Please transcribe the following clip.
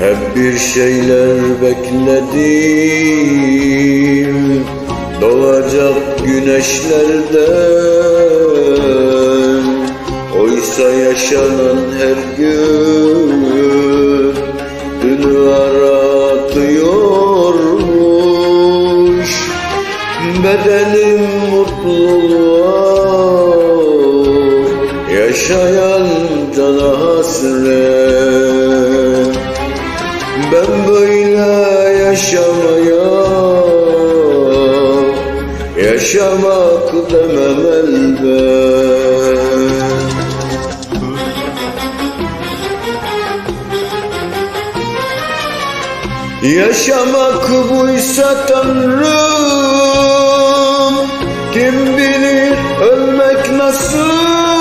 Hep bir şeyler bekledim. Doğacak güneşlerden. Oysa yaşanan her gün Dünü aratıyormuş Bedenim mutluluğa Yaşayan cana hasret böyle yaşamaya Yaşamak demem elbet. Yaşamak buysa Tanrım Kim bilir ölmek nasıl